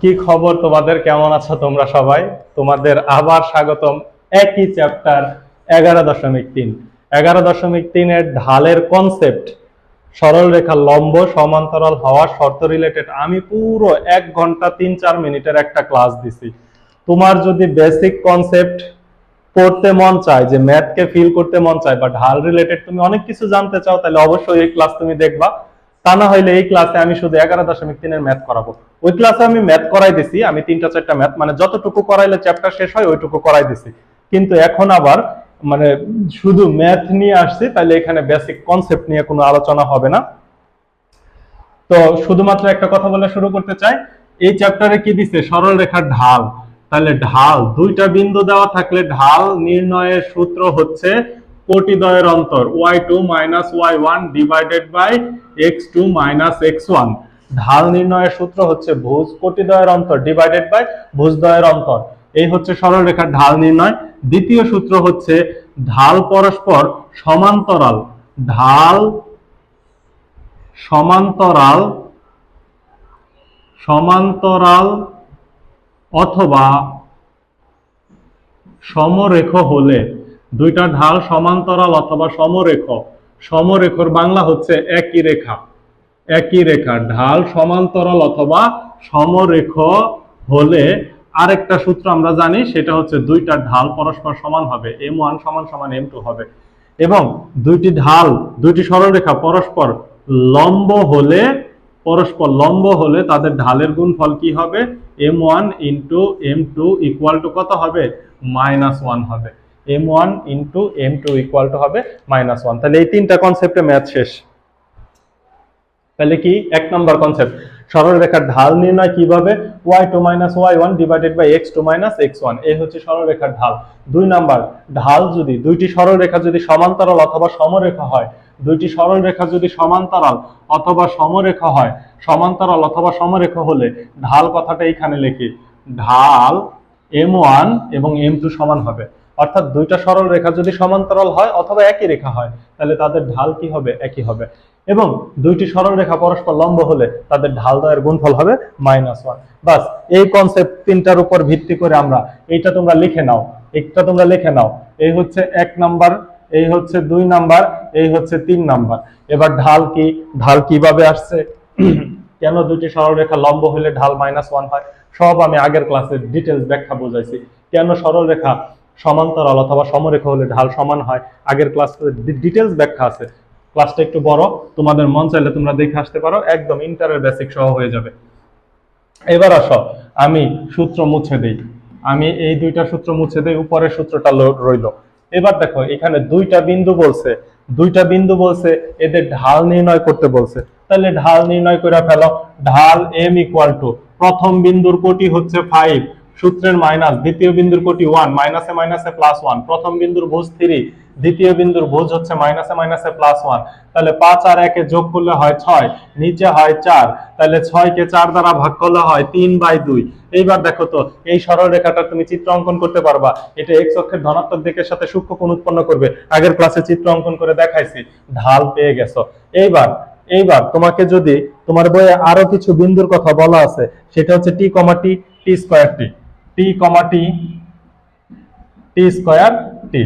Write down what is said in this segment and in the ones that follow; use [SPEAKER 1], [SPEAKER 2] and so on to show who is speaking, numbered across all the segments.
[SPEAKER 1] কি খবর তোমাদের? কেমন আছো তোমরা সবাই? তোমাদের আবার স্বাগতম একই চ্যাপ্টার এগারো দশমিক তিন। এগারো দশমিক তিনের ঢালের কনসেপ্ট সরল রেখা লম্ব সমান্তরাল হওয়ার শর্ত রিলেটেড আমি পুরো এক ঘণ্টা তিন চার মিনিটের একটা ক্লাস দিছি। তোমার যদি বেসিক কনসেপ্ট পড়তে মন চায়, যে ম্যাথকে ফিল করতে মন চায় বা ঢাল রিলেটেড তুমি অনেক কিছু জানতে চাও, তাহলে অবশ্যই এই ক্লাস তুমি দেখবা। তা না হইলে এই ক্লাসে আমি শুধু এগারো দশমিক তিনের ম্যাথ করাবো। ওই ক্লাসে আমি ম্যাথ করাই দিছি, আমি তিনটা চারটা ম্যাথ মানে যতটুকু করাইলে চ্যাপ্টার শেষ হয়, ওইটুকু করাই দিছি। কিন্তু এখন আবার মানে শুধু ম্যাথ নিয়ে আসছি তাহলে এখানে বেসিক কনসেপ্ট নিয়ে কোনো আলোচনা হবে না। তো শুধুমাত্র একটা কথা বলে শুরু করতে চাই, এই চ্যাপ্টারে কি দিছে? সরল রেখার ঢাল। তাহলে ঢাল, দুইটা বিন্দু দেওয়া থাকলে ঢাল নির্ণয়ের সূত্র হচ্ছে কোটিদ্বয়ের অন্তর Y two minus Y one divided by X two minus X one ঢাল নির্ণয়ের সূত্র হচ্ছে ভুজ কোটিদ্বয়ের অন্তর ডিভাইডেড বাই ভুজদ্বয়ের অন্তর। এই হচ্ছে সরল রেখার ঢাল নির্ণয়। দ্বিতীয় সূত্র হচ্ছে ঢাল পরস্পর সমান্তরাল। ঢাল সমান্তরাল সমান্তরাল অথবা সমরেখ হলে দুইটা ঢাল সমান্তরাল অথবা সমরেখ সমরেখর বাংলা হচ্ছে একই রেখা। একই রেখা, ঢাল সমান্তরাল অথবা সমরেখ হলে আরেকটা সূত্র আমরা জানি, সেটা হচ্ছে দুইটা ঢাল পরস্পর সমান হবে, এম ওয়ান সমান সমান এম টু হবে। এবং দুইটি ঢাল, দুইটি সরলরেখা পরস্পর লম্ব হলে, পরস্পর লম্ব হলে তাদের ঢালের গুণফল কি হবে? M one into M two equal to কত হবে? মাইনাস ওয়ান হবে। M one into M two equal to হবে মাইনাস ওয়ান তাহলে এই তিনটা কনসেপ্টে ম্যাথ শেষ। তাহলে কি? এক নম্বর কনসেপ্ট সরল রেখার ঢাল নির্ণয় কীভাবে? Y two minus Y one divided by X two minus X one এই হচ্ছে সরল রেখার ঢাল। দুই নাম্বার ঢাল যদি, দুইটি সরল রেখা যদি সমান্তরাল অথবা সমরেখা হয়, দুইটি সরল রেখা যদি সমান্তরাল অথবা সমরেখা হয়, সমান্তরাল অথবা সমরেখা হলে ঢাল কথাটা এইখানে লিখি। ঢাল এম ওয়ান এবং এম টু সমান হবে। অর্থাৎ দুইটা সরল রেখা যদি সমান্তরাল হয় অথবা একই রেখা হয়, তাহলে তাদের ঢাল কি হবে? একই হবে। এবং দুইটি সরল রেখা পরস্পর লম্ব হলে তাদের ঢাল দয়ের গুণফল হবে মাইনাস ওয়ান বাস, এই কনসেপ্ট তিনটার উপর ভিত্তি করে আমরা এইটা তোমরা লিখে নাও। একটা তোমরা লিখে নাও। এই হচ্ছে এক নাম্বার, এই হচ্ছে দুই নাম্বার, এই হচ্ছে তিন নাম্বার। এবার ঢাল কি? ঢাল কীভাবে আসছে? কেন দুইটি সরলরেখা লম্ব হলে ঢাল মাইনাস ওয়ান হয়? সব আমি আগের ক্লাসে ডিটেলস ব্যাখ্যা বোঝাইছি। কেন সরলরেখা সমান্তরাল অথবা সমরেখা হলে ঢাল সমান হয়। আগের ক্লাস ডিটেলস ব্যাখ্যা আছে। ক্লাসটা একটু বড়, তোমাদের মন চাইলে তোমরা দেখে আসতে পারো, একদম ইন্টারের বেসিক সহ হয়ে যাবে। এবার আসো, আমি সূত্র মুছে দেই। আমি এই দুইটা সূত্র মুছে দেই, উপরের সূত্রটা রইল। এবার দেখো, এখানে দুইটা বিন্দু বলছে। দুইটা বিন্দু বলছে, এদের ঢাল নির্ণয় করতে বলছে। তাহলে ঢাল নির্ণয় করে ফেলো। ঢাল এম ইকুয়াল টু প্রথম বিন্দুর কোটি হচ্ছে ফাইভ সূত্রের মাইনাস দ্বিতীয় বিন্দুর কোটি ওয়ান মাইনাসে মাইনাসে প্লাস ওয়ান প্রথম বিন্দুর ভোজ থ্রি, দ্বিতীয় বিন্দুর ভোজ হচ্ছে মাইনাসে মাইনাসে প্লাস ওয়ান তাহলে পাঁচ আর একে যোগ করলে হয় ছয়, নিচে হয় চার, তাহলে ছয় কে চার দ্বারা ভাগ করলে হয় তিন বাই দুই, এইবার দেখো তো, এই সরল রেখাটা তুমি চিত্র অঙ্কন করতে পারবা, এটা এক্স অক্ষের ধনাত্মক দিকের সাথে সূক্ষ্ম কোণ উৎপন্ন করবে, আগের ক্লাসে চিত্র অঙ্কন করে দেখাইছি, ঢাল পেয়ে গেছো, এইবার এইবার তোমাকে যদি তোমার বইয়ে আরও কিছু বিন্দুর কথা বলা আছে, সেটা হচ্ছে টি কমা টি টি স্কোয়ার টি টি কমা টি টি স্কোয়ার টি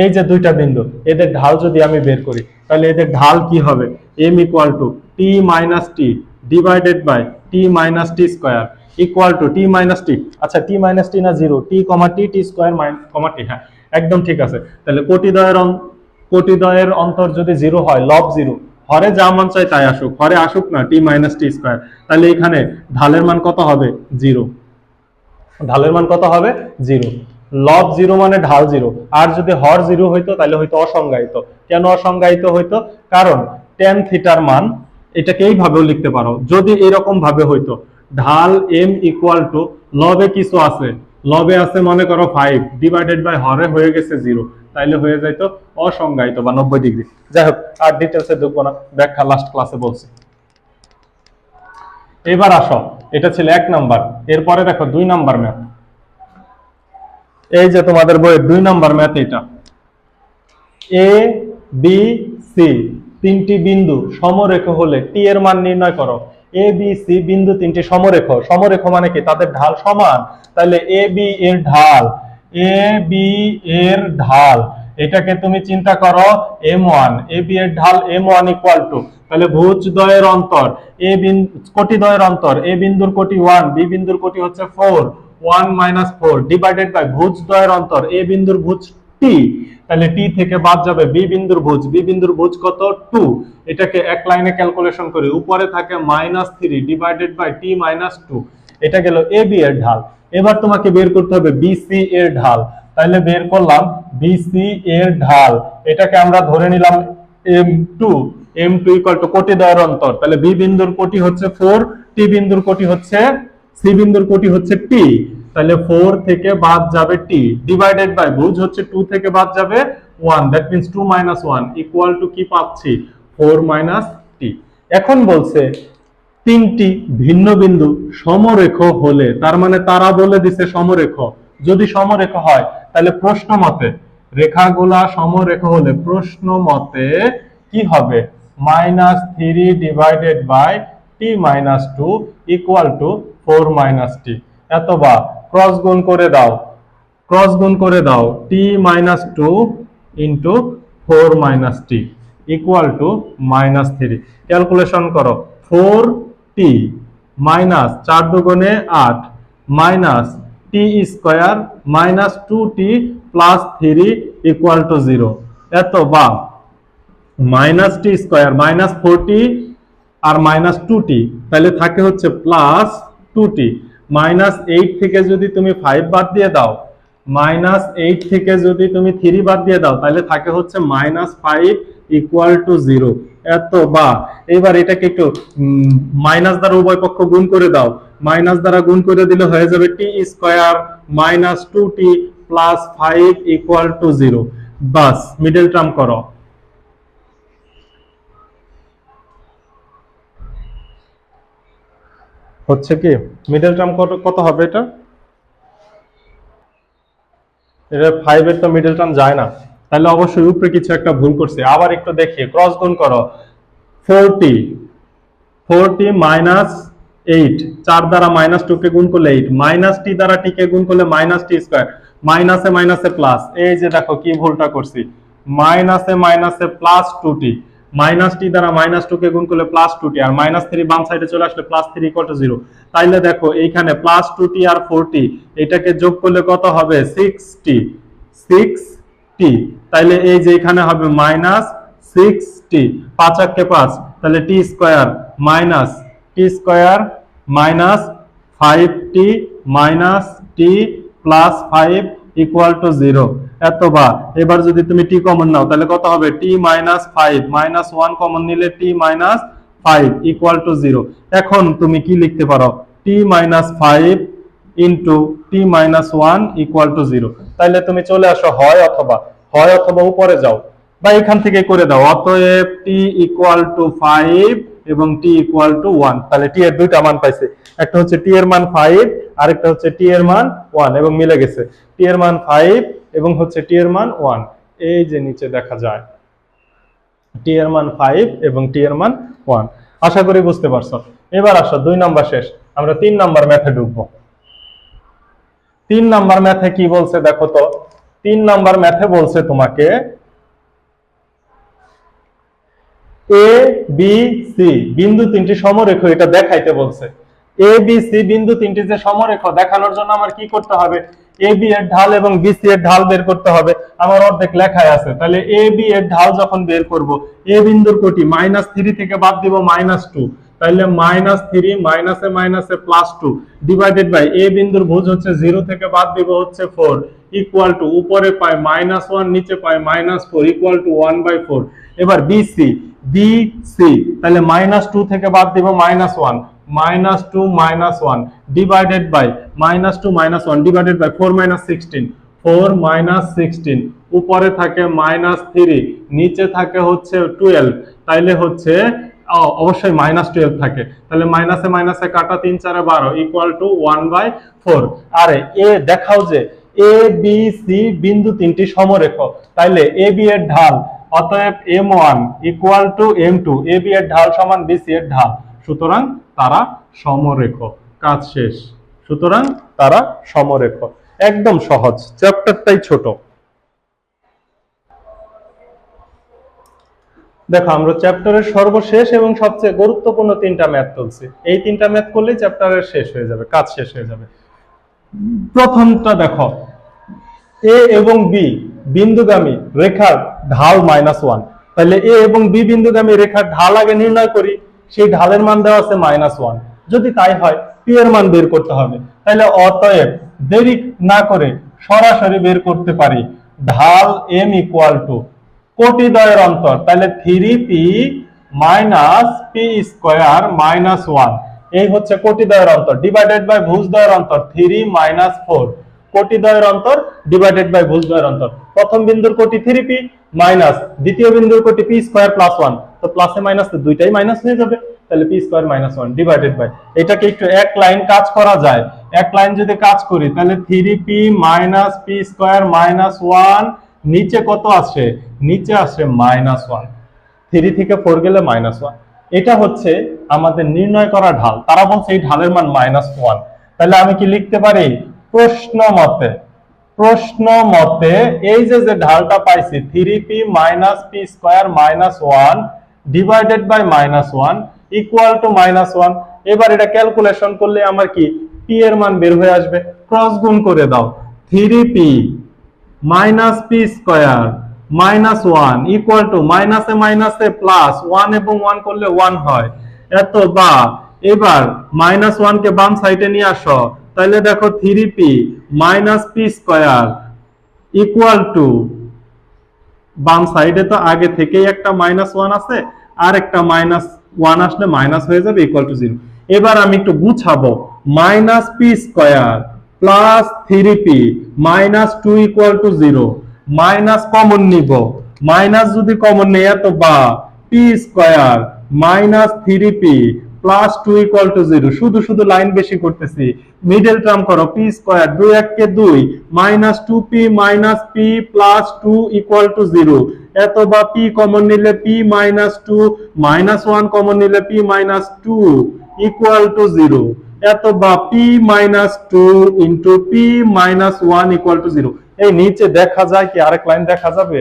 [SPEAKER 1] এই যে দুইটা বিন্দু, এদের ঢাল যদি আমি বের করি, তাহলে এদের ঢাল কি হবে? M equal to T minus T divided by T minus T square equal to T minus T আচ্ছা টি মাইনাস টি না জিরো টি কমা টি টি স্কোয়ার কমা টি হ্যাঁ একদম ঠিক আছে। তাহলে কোটিদ্বয়ের কোটিদ্বয়ের অন্তর যদি জিরো হয় লব জিরো হরে যা মান চাই তাই আসুক, হরে আসুক না টি মাইনাস টি স্কোয়ার তাহলে এখানে ঢালের মান কত হবে? জিরো ঢালের মান কত হবে? জিরো। লব জিরো মানে ঢাল জিরো। আর যদি হর জিরো হইতো, তাহলে হয়তো অসংজ্ঞায়িত। কেন অসংজ্ঞায়িত হইতো? কারণ টেন থিটার মান এটাকে এইভাবেও লিখতে পারো। যদি এরকম ভাবে হইতো, ঢাল এম ইকুয়াল টু লবে কিছু আছে, লবে আছে মনে করো ফাইভ ডিভাইডেড বাই হরে হয়ে গেছে জিরো, তাইলে হয়ে যাইতো অসংজ্ঞায়িত বা নব্বই ডিগ্রি। যাই হোক, আর ডিটেলসে ঢুকবো না। ব্যাখ্যা লাস্ট ক্লাসে বলছি। এবার আসো। এটা ছিল এক নাম্বার। এরপরে দেখো দুই নাম্বার ম্যাথ। এই যে তোমাদের বইয়ের দুই নাম্বার ম্যাথ এটা এ বি সি তিনটি বিন্দু সমরেখ হলে টি এর মান নির্ণয় করো। এ বি সি বিন্দু তিনটি সমরেখ। সমরেখ মানে কি? তাদের ঢাল সমান। তাহলে এ বি এর ঢাল। এ বি এর ঢাল। এটাকে তুমি চিন্তা করো, এম ওয়ান, এ বি এর ঢাল এম ওয়ান ইকুয়াল টু তাহলে ভুজ দ্বয়ের অন্তর, এ কোটি দ্বয়ের অন্তর, এ বিন্দুর কোটি ওয়ান, বি বিন্দুর কোটি হচ্ছে four, one minus four, divided by ভুজ দ্বয়ের অন্তর, এ বিন্দুর ভুজ টি, তাহলে টি থেকে বাদ যাবে বি বিন্দুর ভুজ, বি বিন্দুর ভুজ কত? টু, এটাকে এক লাইনে ক্যালকুলেশন করি, উপরে থাকে minus three divided by T minus two এটা গেল এ বি এর ঢাল, এবার তোমাকে বের করতে হবে বিসি এর ঢাল তাহলে বের করলাম বিসি এর ঢাল। এটাকে আমরা ধরে নিলাম M two M two equal to কোটি দ্বয়ের অন্তর। তাহলে বি বিন্দুর কোটি হচ্ছে ফোর টি বিন্দুর কোটি হচ্ছে সি বিন্দুর কোটি হচ্ছে টি তাহলে ফোর থেকে বাদ যাবে টি ডিভাইডেড বাই ভুজ হচ্ছে টু থেকে বাদ যাবে one that means two minus one equal to কি পাচ্ছি? ফোর মাইনাস টি এখন বলছে, তিনটি ভিন্ন বিন্দু সমরেখ হলে, তার মানে তারা বলে দিছে সমরেখ। যদি সমরেখ হয়, তাহলে প্রশ্ন মতে, রেখাগুলা সমরেখ হলে প্রশ্ন মতে কি হবে? Minus three divided by T minus two equal to four minus T. এতবা cross গুণ করে দাও। ক্রস গুণ করে দাও, T minus two into four minus T equal to minus three. Calculation করো, ফোর টি মাইনাস চার দুগুণে আট minus T square minus two T plus three equal to zero এত বা minus T square minus four T আর minus two T তাহলে থাকে হচ্ছে plus two T minus eight থেকে যদি তুমি ফাইভ বাদ দিয়ে দাও মাইনাস এইট থেকে যদি তুমি থ্রি বাদ দিয়ে দাও, তাহলে থাকে হচ্ছে minus five equal to zero এত বা। এবার এটাকে একটু মাইনাস দ্বারা উভয় পক্ষ গুণ করে দাও। মাইনাস দ্বারা গুণ করে দিলে হয়ে যাবে T square minus two T plus five equal to zero. Bus, middle term করো। হচ্ছে কি? মিডল টার্ম কত হবে এটা? এটা ফাইভের তো মিডল টার্ম যায় না। তাহলে অবশ্যই উপরে কিছু একটা ভুল করছে। আবার একটু দেখি ক্রস গুণ করো। ফোরটি ফোরটি মাইনাস এইট চার দ্বারা মাইনাস টু কে গুণ করলে এইট মাইনাস টি দ্বারা টি কে গুণ করলে মাইনাস টি স্কোয়ার মাইনাসে মাইনাসে প্লাস এই যে দেখো কি ভুলটা করছি। মাইনাসে মাইনাসে plus two T minus T দ্বারা মাইনাস টু কে গুণ করলে প্লাস টু টি আর মাইনাস থ্রি বাম সাইডে চলে আসলে plus three equal to zero তাইলে দেখো এইখানে প্লাস টু টি আর ফোর টি এটাকে যোগ করলে কত হবে? Six T six T. তাইলে এই যে এখানে হবে মাইনাস সিক্স টি, পাঁচ আটকে পাঁচ। তাহলে T square minus T square minus five T minus T plus five equal to zero. এত বা। এবার যদি তুমি টি কমন নাও তাহলে কত হবে? T minus five. Minus one common নিলে T minus five equal to zero. এখন তুমি কি লিখতে পারো? T minus five into T minus one equal to zero তাহলে তুমি চলে আসো হয় অথবা হয় অথবা উপরে যাও। বা এখান থেকে করে দাও, অতএব টি ইকুয়াল টু ফাইভ এবং টি ইকুয়াল টু ওয়ান তাহলে টি এর দুইটা মান পাইছে। একটা হচ্ছে টি এর মান ফাইভ আরেকটা হচ্ছে টি এর মান ওয়ান এবং মিলে গেছে। টি এর মান ফাইভ এবং হচ্ছে টি এর মান ওয়ান এই যে নিচে দেখা যায় টি এর মান ফাইভ এবং টি এর মান ওয়ান আশা করি বুঝতে পারছ। এবার আসো, দুই নাম্বার শেষ। আমরা তিন নাম্বার ম্যাথে ঢুকবো। তিন নাম্বার ম্যাথে কি বলছে দেখো তো। তিন নাম্বার ম্যাথে বলছে তোমাকে এ বি সি বিন্দু তিনটি সমরেখ, এটা দেখাইতে বলছে। এ বি সি বিন্দু তিনটি যে সমরেখ, দেখানোর জন্য আমার কি করতে হবে? এ বি এর ঢাল এবং বিসি এর ঢাল বের করতে হবে। আমার অর্ধেক লেখায় আছে। তাহলে এ বি এর ঢাল যখন বের করব এ বিন্দুর কোটি, মাইনাস থ্রি থেকে বাদ দিব মাইনাস টু তাহলে মাইনাস থ্রি মাইনাসে মাইনাসে plus two divided by A বিন্দুর ভুজ হচ্ছে জিরো থেকে বাদ দিব হচ্ছে ফোর ইকুয়াল টু উপরে পাই মাইনাস ওয়ান নিচে পাই minus four equal to one by four এবার বিসি বিসি তাহলে মাইনাস টু থেকে বাদ দিব minus one minus two minus one divided by minus two minus one divided by four minus sixteen four minus sixteen উপরে থাকে minus three নিচে থাকে হচ্ছে টুয়েলভ তাইলে হচ্ছে অবশ্যই মাইনাস টুয়েলভ থাকে। তাহলে মাইনাসে মাইনাসে কাটা তিন চারে বারো equal to one by four আরে, এ দেখাও যে এ বি সি বিন্দু তিনটি সমরেখ তাইলে এ বি এর ঢাল, অতএব M one equal to M two A B এর ঢাল সমান বিসি এর ঢাল। সুতরাং তারা সমরেখ কাজ শেষ। সুতরাং তারা সমরেখ একদম সহজ চ্যাপ্টারটাই ছোট। দেখো, আমরা চ্যাপ্টারের সর্বশেষ এবং সবচেয়ে গুরুত্বপূর্ণ তিনটা ম্যাথ তুলছি। এই তিনটা ম্যাথ করলেই চ্যাপ্টারের শেষ হয়ে যাবে, কাজ শেষ হয়ে যাবে। প্রথমটা দেখো, এ এবং বি বিন্দুগামী রেখার ঢাল মাইনাস ওয়ান তাহলে এ এবং বি বিন্দুগামী রেখার ঢাল আগে নির্ণয় করি, সেই ঢালের মান দেওয়া আছে মাইনাস ওয়ান যদি তাই হয় পি এর মান বের করতে হবে। তাহলে অতএব দেরি না করে সরাসরি বের করতে পারি। ঢাল এম ইকুয়াল টু কোটি দ্বয়ের অন্তর, তাহলে three P minus P square minus one এই হচ্ছে কোটি দ্বয়ের অন্তর ডিভাইডেড বাই ভুজ দ্বয়ের অন্তর থ্রি মাইনাস ফোর কোটি দ্বয়ের অন্তর ডিভাইডেড বাই ভুজ দ্বয়ের অন্তর, প্রথম বিন্দুর কোটি থ্রি পি মাইনাস দ্বিতীয় বিন্দুর কোটি পি স্কোয়ার প্লাস ওয়ান তো প্লাসে মাইনাস দুইটাই মাইনাস হয়ে যাবে, তাহলে P square minus one divided by এটাকে একটু এক লাইন কাজ করা যায়, এক লাইন যদি কাজ করি, তাহলে three P minus P square minus one নিচে কত আসে? নিচে আসে মাইনাস ওয়ান থ্রি থেকে ফোর গেলে মাইনাস ওয়ান এটা হচ্ছে আমাদের নির্ণয় করা ঢাল। তারা বলছে এই ঢালের মান মাইনাস ওয়ান তাহলে আমি কি লিখতে পারি? প্রশ্ন মতে প্রশ্ন মতে এই যে যে ঢালটা পাইছি three P minus P square minus one divided by minus one equal to minus one এবার এটা ক্যালকুলেশন করলে আমার কি? পি এর মান বের হয়ে আসবে। ক্রস গুণ করে দাও। Three P minus P square minus one equal to মাইনাসে মাইনাসে প্লাস ওয়ান এবং ওয়ান করলে ওয়ান হয়। এত বা। এবার মাইনাস ওয়ান কে বাম সাইডে নিয়ে আসো। তাহলে দেখো three P minus P square equal to বাম সাইডে তো আগে থেকেই একটা মাইনাস ওয়ান আছে, আর একটা মাইনাস ওয়ান আসলে মাইনাস হয়ে যাবে ইকুয়াল টু জিরো এবার আমি একটু গুছাবো। Minus P square plus three P, minus two equal to zero, minus common নিব। মাইনাস যদি কমন নেই, এত বা, P square minus three P plus two equal to zero. শুধু শুধু লাইন বেশি করতেছি। মিডল টার্ম করো, পি স্কোয়ার দুই এককে দুই, minus two P minus P plus two equal to zero. এত বা, পি কমন নিলে P minus two, minus one common নিলে P minus two equal to zero. এত বা P minus two into P minus one equal to zero এই নিচে দেখা যায় কি আরেক লাইন দেখা যাবে?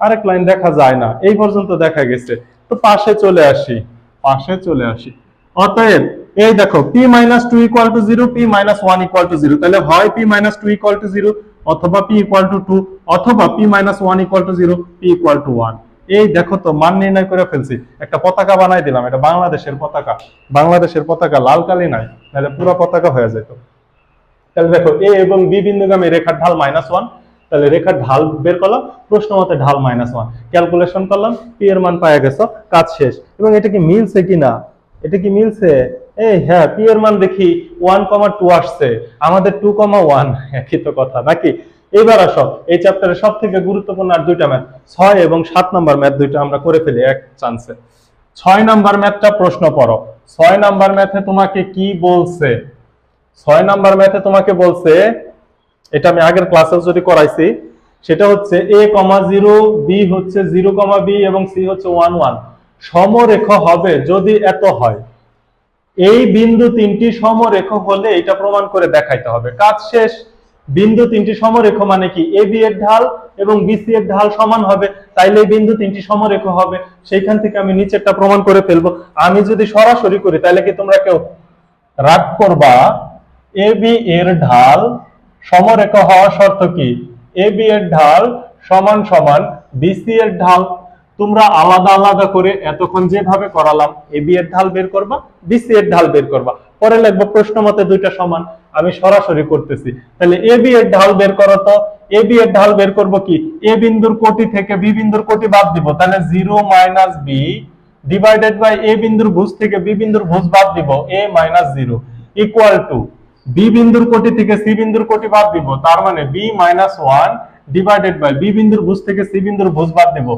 [SPEAKER 1] আরেক লাইন দেখা যায় না। এই পর্যন্ত দেখা গেছে। তো পাশে চলে আসি। পাশে চলে আসি। অতএব এই দেখো P minus two equal to zero P minus one equal to zero তাহলে হয় P minus two equal to zero অথবা পি ইকুয়াল টু টু অথবা P minus one equal to zero P equal to one এই দেখো তো, মান নির্ণয় করে ফেলছি। একটা পতাকা বানাই দিলাম, এটা বাংলাদেশের পতাকা। বাংলাদেশের পতাকা লাল কালি নাই তাহলে পুরো পতাকা হয়ে যেত। তাহলে দেখো, এ এবং বি বিন্দুগামী রেখার ঢাল মাইনাস ওয়ান তাহলে রেখার ঢাল বের করলাম, প্রশ্ন মতে ঢাল মাইনাস ওয়ান ক্যালকুলেশন করলাম পি এর মান পাওয়া গেছো, কাজ শেষ। এবং এটা কি মিলছে কিনা? এটা কি মিলছে? এই হ্যাঁ পি এর মান দেখি ওয়ান কমা টু আসছে। আমাদের টু কমা ওয়ান একই তো কথা, নাকি? এবার আসো, এই চ্যাপ্টারের সব থেকে গুরুত্বপূর্ণ আর দুইটা ম্যাথ ছয় এবং সাত নম্বর ম্যাথ দুইটা আমরা করে ফেলি এক চান্সে ছয় নাম্বার ম্যাথটা প্রশ্ন পড়ো, ছয় নাম্বার ম্যাথে তোমাকে কি বলছে? ছয় নাম্বার ম্যাথে তোমাকে বলছে, এটা আমি আগের ক্লাসে যদি করাইছি, সেটা হচ্ছে এ কমা জিরো বি হচ্ছে জিরো কমা বি এবং সি হচ্ছে ওয়ান ওয়ান সমরেখ হবে যদি এত হয়। এই বিন্দু তিনটি সমরেখ হলে এটা প্রমাণ করে দেখাইতে হবে। কাজ শেষ। বিন্দু তিনটি সমরেখ মানে কি? এ বি এর ঢাল এবং বিসি এর ঢাল সমান হবে। তাইলে বিন্দু তিনটি সমরেখ হবে। সেইখান থেকে আমি নিচেরটা প্রমাণ করে ফেলব। আমি যদি সরাসরি করি তাহলে কি তোমরা কেউ? রাগ করবা। এ বি এর ঢাল সমরেখা হওয়ার শর্ত কি? এ বি এর ঢাল সমান সমান বিসি এর ঢাল। তোমরা আলাদা আলাদা করে এতক্ষণ যেভাবে করালাম এ বি এর ঢাল বের করবা বিসি এর ঢাল বের করবা। পরে লিখব প্রশ্ন মতে দুইটা সমান। আমি সরাসরি করতেছি। তাহলে এ বি এর ঢাল বের করো তো। এ বি এর ঢাল বের করব কি? এ বিন্দুর কোটি থেকে বি বিন্দুর কোটি বাদ দিব। তাহলে zero minus B divided by A বিন্দুর ভুজ থেকে বি বিন্দুর ভুজ বাদ দিব। A minus zero. Equal to B বিন্দুর কোটি থেকে সি বিন্দুর কোটি বাদ দিব। তার মানে B minus one divided by B বিন্দুর ভুজ থেকে সি বিন্দুর ভুজ বাদ দিব।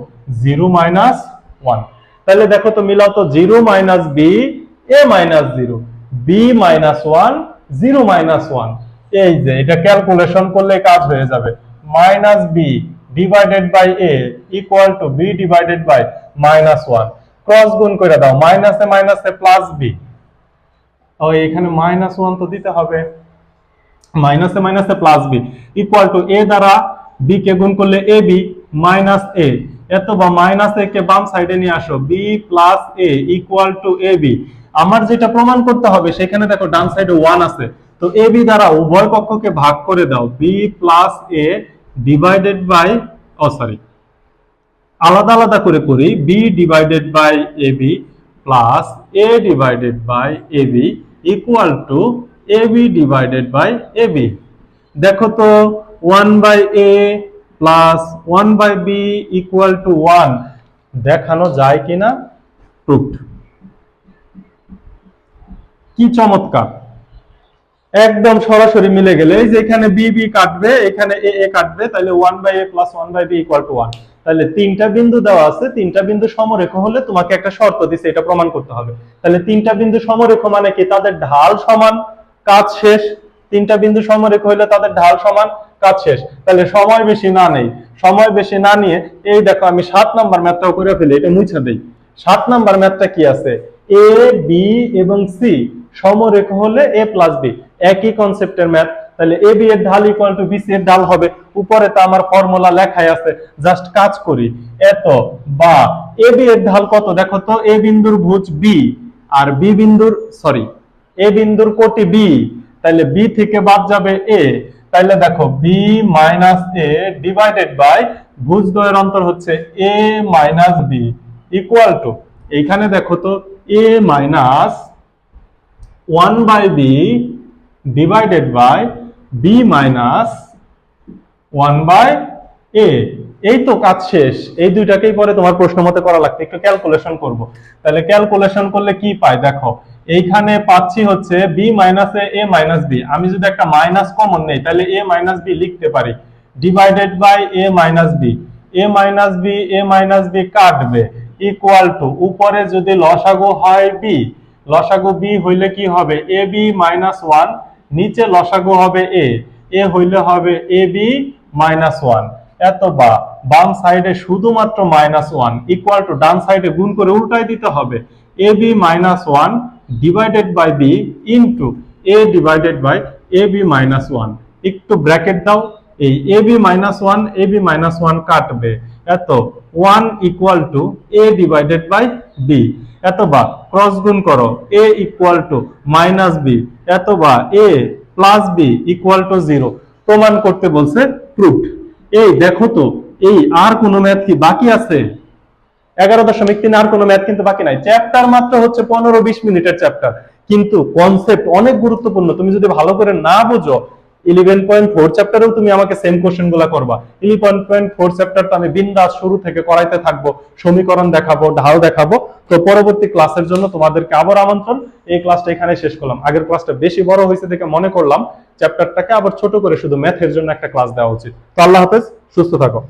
[SPEAKER 1] Zero minus one. তাহলে দেখো তো মিলাও তো zero minus B A minus zero. B minus one zero minus one. এই যে, এটা ক্যালকুলেশন করলে কাজ হয়ে যাবে। Minus B divided by A equal to B divided by minus one cross গুণ করে দাও মাইনাসে মাইনাসে প্লাস বি এখানে মাইনাস ওয়ান তো দিতে হবে। মাইনাসে মাইনাসে plus B equal to A দ্বারা বি কে গুণ করলে এ বি মাইনাস এ এত বা মাইনাস এ কে বাম সাইডে নিয়ে আসো। B plus A equal to A B আমার যেটা প্রমাণ করতে হবে, সেখানে দেখো ডান সাইডে ওয়ান আছে। তো এ বি দ্বারা উভয় পক্ষকে ভাগ করে দাও। B plus A divided by O sorry আলাদা আলাদা করে করি। B divided by A B plus A divided by A B equal to A B divided by A B দেখো তো one by A plus one by B equal to one দেখানো যায় কিনা? Proof কি চমৎকার। একদম সরাসরি মিলে গেলে, এই যে এখানে বি বি কাটবে, এখানে এ এ কাটবে তাহলে one by A plus one by B equal to one তাহলে তিনটা বিন্দু দেওয়া আছে, তিনটা বিন্দু সমরেখ হলে তোমাকে একটা শর্ত দিছে, এটা প্রমাণ করতে হবে। তাহলে তিনটা বিন্দু সমরেখ মানে কি? তাদের ঢাল সমান, কাজ শেষ। তিনটা বিন্দু সমরেখ হইলে তাদের ঢাল সমান, কাজ শেষ। তাহলে সময় বেশি না নেই। সময় বেশি না নিয়ে, এই দেখো আমি সাত নাম্বার ম্যাথটাও করে ফেলি, এটা মুছে দেই। সাত নাম্বার ম্যাথটা কি আছে? এ বি এবং সি সমরেখ হলে এ প্লাস বি একই কনসেপ্টের ম্যাথ তাহলে এ বি এর ঢাল ইকুয়াল টু বি সি এর ঢাল হবে। উপরে তো আমার ফর্মুলা লেখাই আছে। জাস্ট কাজ করি। এত, বা এ বি এর ঢাল কত? দেখো তো এ বিন্দুর ভুজ বি আর বি বিন্দুর সরি এ বিন্দুর কোটি বি তাহলে বি থেকে বাদ যাবে এ তাহলে দেখো B minus A divided by ভুজ দ্বয়ের অন্তর হচ্ছে A minus B equal to এইখানে দেখো তো A minus one by B divided by B minus one by A এই তো কাজ শেষ। এই দুইটাকেই পরে তোমার প্রশ্ন মতে করা লাগবে। একটু ক্যালকুলেশন করব। তাহলে ক্যালকুলেশন করলে কি পাই? দেখো, এইখানে পাচ্ছি হচ্ছে B minus A A minus B আমি যদি একটা মাইনাস কমন নেই, তাহলে এ মাইনাস বি লিখতে পারি। Divided by A minus B A minus B A minus B কাটবে। ইকুয়াল টু উপরে যদি লসাগু হয় বি লসাগু বি হইলে কি হবে? এ বি মাইনাস ওয়ান, নিচে লসাগু হবে এ। এ হইলে হবে এ বি মাইনাস ওয়ান। এত বা, বাম সাইডে শুধুমাত্র মাইনাস ওয়ান ইকুয়াল টু ডান সাইডে গুণ করে উল্টাই দিতে হবে। A B minus one divided by B into A divided by A B minus one একটু ব্র্যাকেট দাও, এই A B minus one A B minus one কাটবে। এত one equal to A divided by B এত বা cross গুণ করো A equal to minus B এত বা A plus B equal to zero প্রমাণ করতে বলছে প্রুফ এই দেখো তো, এই আর কোনো ম্যাথ কি বাকি আছে? এগারো দশমিক তিন, আর কোনো ম্যাথ কিন্তু বাকি নাই। চ্যাপ্টার মাত্র হচ্ছে পনেরো বিশ মিনিটের চ্যাপ্টার কিন্তু কনসেপ্ট অনেক গুরুত্বপূর্ণ। তুমি যদি ভালো করে না বুঝো ইলেভেন পয়েন্ট ফোর চ্যাপ্টারেও তুমি আমাকে সেম কোশ্চেন করবা। ইলেভেন পয়েন্ট ফোর চ্যাপ্টার তো আমি বিন্দাস শুরু থেকে করাইতে থাকব, সমীকরণ দেখাবো, ঢাল দেখাবো। তো পরবর্তী ক্লাসের জন্য তোমাদেরকে আবার আমন্ত্রণ। এই ক্লাসটা এখানে শেষ করলাম। আগের ক্লাসটা বেশি বড় হয়েছে দেখে মনে করলাম। চ্যাপ্টারটাকে আবার ছোট করে শুধু ম্যাথের জন্য একটা ক্লাস দেওয়া উচিত। তো আল্লাহ হাফেজ, সুস্থ থাকো।